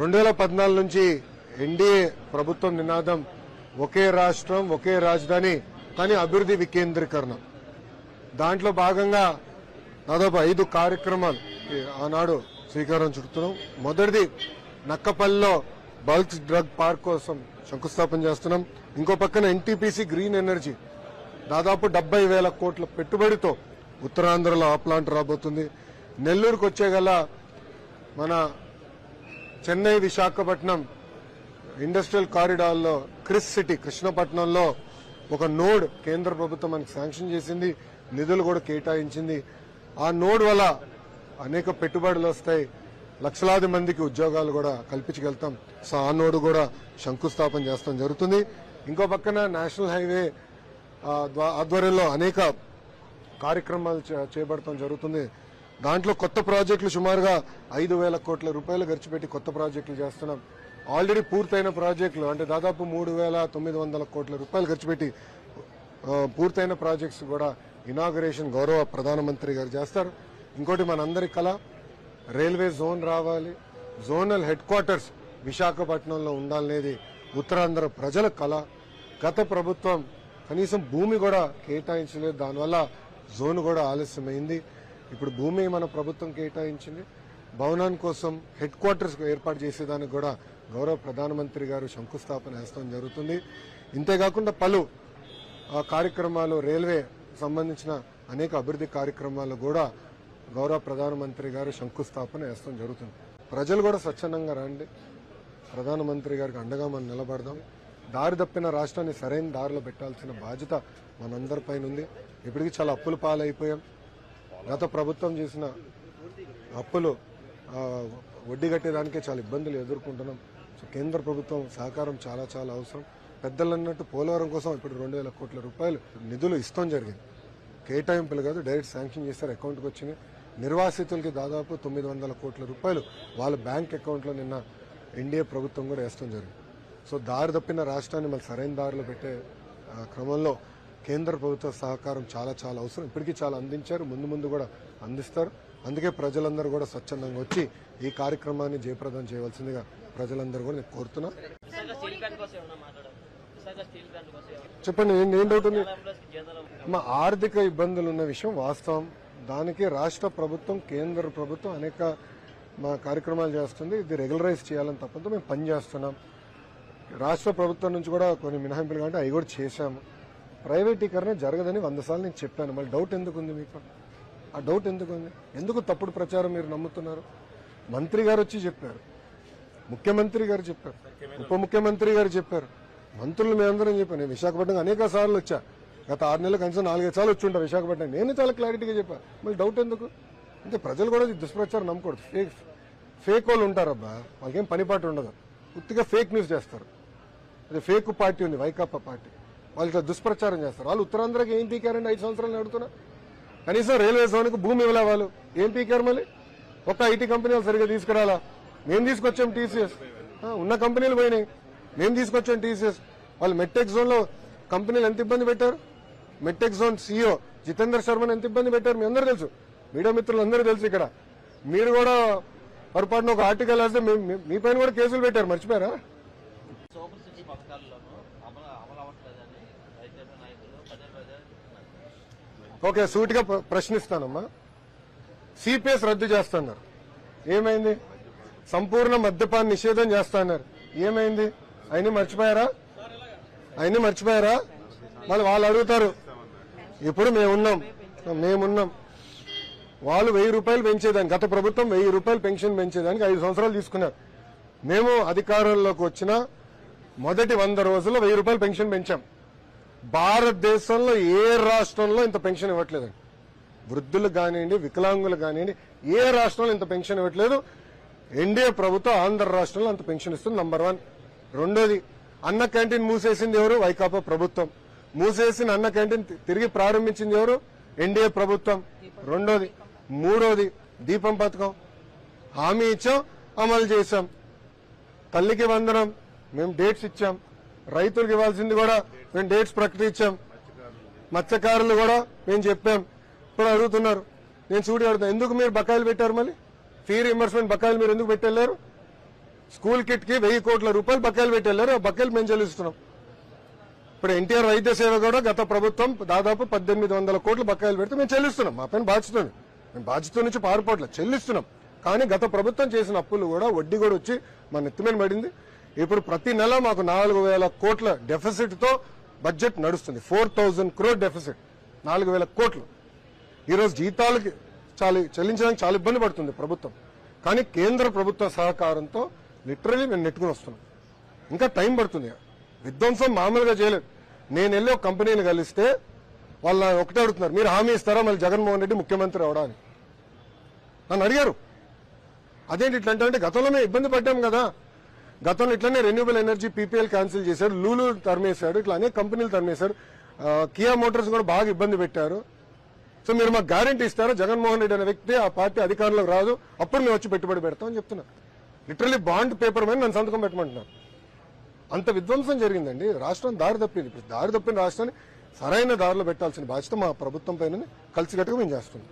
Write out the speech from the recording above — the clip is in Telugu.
రెండు వేల పద్నాలుగు నుంచి ఎన్డీఏ ప్రభుత్వం నినాదం ఒకే రాష్ట్రం ఒకే రాజధాని కానీ అభివృద్ధి వికేంద్రీకరణ. దాంట్లో భాగంగా దాదాపు ఐదు కార్యక్రమాలు ఆనాడు శ్రీకారం చుడుతున్నాం మొదటిది నక్కపల్లిలో బల్క్ డ్రగ్ పార్క్ కోసం శంకుస్థాపన చేస్తున్నాం. ఇంకో పక్కన ఎన్టీపీసీ గ్రీన్ ఎనర్జీ. దాదాపు డెబ్బై వేల కోట్ల పెట్టుబడితో ఉత్తరాంధ్రలో ఆ ప్లాంట్ రాబోతుంది. నెల్లూరుకు వచ్చే గల మన చెన్నై విశాఖపట్నం ఇండస్ట్రియల్ కారిడార్లో క్రిస్ సిటీ కృష్ణపట్నంలో ఒక నోడ్ కేంద్ర ప్రభుత్వం మనకి శాంక్షన్ చేసింది. నిధులు కూడా కేటాయించింది. ఆ నోడ్ వల్ల అనేక పెట్టుబడులు వస్తాయి. లక్షలాది మందికి ఉద్యోగాలు కూడా కల్పించగలుగుతాం. సో ఆ నోడు కూడా శంకుస్థాపన చేస్తాం జరుగుతుంది. ఇంకో పక్కన నేషనల్ హైవే ఆధ్వర్యంలో అనేక కార్యక్రమాలు చే- చేపడటం జరుగుతుంది. దాంట్లో కొత్త ప్రాజెక్టులు సుమారుగా ఐదు వేల కోట్ల రూపాయలు ఖర్చు పెట్టి కొత్త ప్రాజెక్టులు చేస్తున్నాం. ఆల్రెడీ పూర్తయిన ప్రాజెక్టులు అంటే దాదాపు మూడు వేల తొమ్మిది వందల కోట్ల రూపాయలు ఖర్చు పెట్టి పూర్తయిన ప్రాజెక్ట్స్ కూడా ఇనాగరేషన్ గౌరవ ప్రధానమంత్రి గారు చేస్తారు. ఇంకోటి మనందరి కళ రైల్వే జోన్ రావాలి. జోనల్ హెడ్ క్వార్టర్స్ విశాఖపట్నంలో ఉండాలనేది ఉత్తరాంధ్ర ప్రజల కళ గత ప్రభుత్వం కనీసం భూమి కూడా కేటాయించలేదు. దానివల్ల జోన్ కూడా ఆలస్యమైంది. ఇప్పుడు భూమి మన ప్రభుత్వం కేటాయించింది. భవనాన్ని కోసం హెడ్ క్వార్టర్స్ ఏర్పాటు చేసేదానికి కూడా గౌరవ ప్రధానమంత్రి గారు శంకుస్థాపన వేస్తాం జరుగుతుంది. ఇంతేకాకుండా పలు ఆ కార్యక్రమాలు రైల్వే సంబంధించిన అనేక అభివృద్ధి కార్యక్రమాలు కూడా గౌరవ ప్రధానమంత్రి గారు శంకుస్థాపన వేస్తాం జరుగుతుంది. ప్రజలు కూడా స్వచ్ఛందంగా రండి. ప్రధానమంత్రి గారికి అండగా మనం నిలబడదాం. దారి తప్పిన రాష్ట్రాన్ని సరైన దారిలో పెట్టాల్సిన బాధ్యత మనందరిపైన ఉంది. ఇప్పటికీ చాలా అప్పులు పాలైపోయాం. గత ప్రభుత్వం చేసిన అప్పులు వడ్డీ కట్టేదానికే చాలా ఇబ్బందులు ఎదుర్కొంటున్నాం. సో కేంద్ర ప్రభుత్వం సహకారం చాలా చాలా అవసరం. పెద్దలు అన్నట్టు పోలవరం కోసం ఇప్పుడు రెండు వేల కోట్ల రూపాయలు నిధులు ఇస్తాం జరిగింది. కేటాయింపులు కాదు డైరెక్ట్ శాంక్షన్ చేస్తారు అకౌంట్కి వచ్చినాయి. నిర్వాసితులకి దాదాపు తొమ్మిది వందల కోట్ల రూపాయలు వాళ్ళ బ్యాంక్ అకౌంట్లో నిన్న ఎన్డీఏ ప్రభుత్వం కూడా వేస్తాం జరిగింది. సో దారి తప్పిన రాష్ట్రాన్ని మళ్ళీ సరైన దారిలో పెట్టే క్రమంలో కేంద్ర ప్రభుత్వ సహకారం చాలా చాలా అవసరం. ఇప్పటికీ చాలా అందించారు. ముందు ముందు కూడా అందిస్తారు. అందుకే ప్రజలందరూ కూడా స్వచ్ఛందంగా వచ్చి ఈ కార్యక్రమాన్ని జయప్రదం చేయవలసిందిగా ప్రజలందరూ కూడా నేను కోరుతున్నా. చెప్పండి ఏం ఏం డౌట్ ఉంది? మా ఆర్థిక ఇబ్బందులు ఉన్న విషయం వాస్తవం. దానికి రాష్ట్ర ప్రభుత్వం కేంద్ర ప్రభుత్వం అనేక మా కార్యక్రమాలు చేస్తుంది. ఇది రెగ్యులరైజ్ చేయాలని తప్పంతో మేము పనిచేస్తున్నాం. రాష్ట్ర ప్రభుత్వం నుంచి కూడా కొన్ని మినహాయింపులు కంటే అవి కూడా చేశాము. ప్రైవేటీకరణ జరగదని వంద సార్లు నేను చెప్పాను. మళ్ళీ డౌట్ ఎందుకు ఉంది మీకు? ఆ డౌట్ ఎందుకు ఉంది ఎందుకు తప్పుడు ప్రచారం మీరు నమ్ముతున్నారు? మంత్రి గారు వచ్చి చెప్పారు. ముఖ్యమంత్రి గారు చెప్పారు. ఉప ముఖ్యమంత్రి గారు చెప్పారు. మంత్రులు మేమందరం చెప్పాను నేను విశాఖపట్నం అనేక సార్లు వచ్చా. గత ఆరు నెలలు కనీసం నాలుగైదు సార్లు వచ్చి ఉంటా విశాఖపట్నం. నేను చాలా క్లారిటీగా చెప్పాను మళ్ళీ డౌట్ ఎందుకు? అంటే ప్రజలు కూడా దుష్ప్రచారం నమ్మకూడదు. ఫేక్ ఫేక్ వాళ్ళు ఉంటారబ్బా. వాళ్ళకేం పనిపాటు ఉండదు. ఉత్తిగా ఫేక్ న్యూస్ చేస్తారు. అది ఫేక్ పార్టీ ఉంది వైకాపా పార్టీ. వాళ్ళు ఇట్లా దుష్ప్రచారం చేస్తారు. వాళ్ళు ఉత్తరాంధ్రకి ఏం పీకారండి ఐదు సంవత్సరాలు అడుగుతున్నా? కనీసం రైల్వే జోన్కి భూమి ఇవ్వలే వాళ్ళు ఏం పీకారు మళ్ళీ? ఒక్క ఐటీ కంపెనీలు సరిగ్గా తీసుకురాలా? మేము తీసుకొచ్చాం టీసీఎస్. ఉన్న కంపెనీలు పోయినాయి. మేము తీసుకొచ్చాం టీసీఎస్. వాళ్ళు మెట్టెక్ జోన్లో కంపెనీలు ఎంత ఇబ్బంది పెట్టారు? మెట్టెక్ జోన్ సీఈఓ జితేందర్ శర్మని ఎంత ఇబ్బంది పెట్టారు? మీ అందరూ తెలుసు. మీడియా మిత్రులు అందరూ తెలుసు ఇక్కడ. మీరు కూడా పొరపాటున ఒక ఆర్టికల్ రాస్తే మీ పైన కూడా కేసులు పెట్టారు. మర్చిపోయారా? ఓకే సూటిగా ప్రశ్నిస్తానమ్మా. సిపిఎస్ రద్దు చేస్తున్నారు. ఏమైంది? సంపూర్ణ మద్యపాన నిషేధం చేస్తున్నారు. ఏమైంది? అయినా మర్చిపోయారా? అయినా మర్చిపోయారా? మళ్ళీ వాళ్ళు అడుగుతారు. ఇప్పుడు మేమున్నాం మేమున్నాం వాళ్ళు వెయ్యి రూపాయలు పెంచేదానికి గత ప్రభుత్వం వెయ్యి రూపాయలు పెన్షన్ పెంచేదానికి ఐదు సంవత్సరాలు తీసుకున్నారు. మేము అధికారంలోకి వచ్చిన మొదటి వంద రోజుల్లో వెయ్యి రూపాయలు పెన్షన్ పెంచాం. భారతదేశంలో ఏ రాష్ట్రంలో ఇంత పెన్షన్ ఇవ్వట్లేదండి వృద్ధులు కానివ్వండి వికలాంగులు కానివ్వండి ఏ రాష్ట్రంలో ఇంత పెన్షన్ ఇవ్వట్లేదు? ఎన్డీఏ ప్రభుత్వం ఆంధ్ర రాష్ట్రంలో అంత పెన్షన్ ఇస్తుంది నంబర్ వన్ రెండోది అన్న క్యాంటీన్ మూసేసింది ఎవరు? వైకాపా ప్రభుత్వం. మూసేసిన అన్న క్యాంటీన్ తిరిగి ప్రారంభించింది ఎవరు? ఎన్డీఏ ప్రభుత్వం. రెండోది మూడోది దీపం పథకం. హామీ ఇచ్చాం అమలు చేశాం. తల్లికి వందనం మేము డేట్స్ ఇచ్చాం. రైతులకు ఇవ్వాల్సింది కూడా మేము డేట్స్ ప్రకటించాం. మత్స్యకారులు కూడా మేము చెప్పాం. ఇప్పుడు అడుగుతున్నారు. నేను చూడి అడుగుతాను ఎందుకు మీరు బకాయిలు పెట్టారు మళ్ళీ? ఫీ రీంబర్స్మెంట్ బకాయిలు మీరు ఎందుకు పెట్టలేరు? స్కూల్ కిట్కి వెయ్యి కోట్ల రూపాయలు బకాయిలు పెట్టలేరు. ఆ బకాయిలు మేము చెల్లిస్తున్నాం. ఇప్పుడు ఎన్టీఆర్ వైద్య సేవ కూడా గత ప్రభుత్వం దాదాపు పద్దెనిమిది వందల కోట్ల బకాయిలు పెడితే మేము చెల్లిస్తున్నాం. మా పైన బాధ్యతను మేము బాధ్యత నుంచి పారిపోవట్లేదు చెల్లిస్తున్నాం. కానీ గత ప్రభుత్వం చేసిన అప్పులు కూడా వడ్డీ కూడా వచ్చి మన నెత్తిమీద పడింది. ఇప్పుడు ప్రతి నెల మాకు నాలుగు వేల కోట్ల డెఫిసిట్తో బడ్జెట్ నడుస్తుంది. ఫోర్ థౌజండ్ క్రోర్ డెఫిసిట్ నాలుగు వేల కోట్లు. ఈరోజు జీతాలకి చాలా చెల్లించడానికి చాలా ఇబ్బంది పడుతుంది ప్రభుత్వం. కానీ కేంద్ర ప్రభుత్వ సహకారంతో లిటరలీ మేము నెట్టుకుని వస్తున్నాం. ఇంకా టైం పడుతుంది. విధ్వంసం మామూలుగా చేయలేదు. నేను వెళ్ళి ఒక కంపెనీని కలిస్తే వాళ్ళ ఒకటే అడుగుతున్నారు మీరు హామీ ఇస్తారా? మళ్ళీ జగన్మోహన్ రెడ్డి ముఖ్యమంత్రి అవడా అని నన్ను అడిగారు. అదేంటి ఇట్లా అంటే గతంలోనే ఇబ్బంది పడ్డాం కదా. గతంలో ఇట్లనే రెన్యూబుల్ ఎనర్జీ పీపీఎల్ క్యాన్సిల్ చేశారు లూలు తరిమేశాడు ఇట్లా అనేక కంపెనీలు తరిమేశారు కియా మోటార్స్ కూడా బాగా ఇబ్బంది పెట్టారు. సో మీరు మాకు గ్యారంటీ ఇస్తారా? జగన్మోహన్ రెడ్డి అనే వ్యక్తి ఆ పార్టీ అధికారంలోకి రాదు అప్పుడు మేము వచ్చి పెట్టుబడి పెడతాం అని చెప్తున్నా. లిటరలీ బాండ్ పేపర్ మీద నన్ను సంతకం పెట్టమంటున్నారు. అంత విధ్వంసం జరిగిందండి. రాష్ట్రం దారి తప్పింది. ఇప్పుడు దారి తప్పిన రాష్ట్రాన్ని సరైన దారిలో పెట్టాల్సిన బాధ్యత మా ప్రభుత్వం పైన కలిసికట్టుగా మేము చేస్తున్నాం.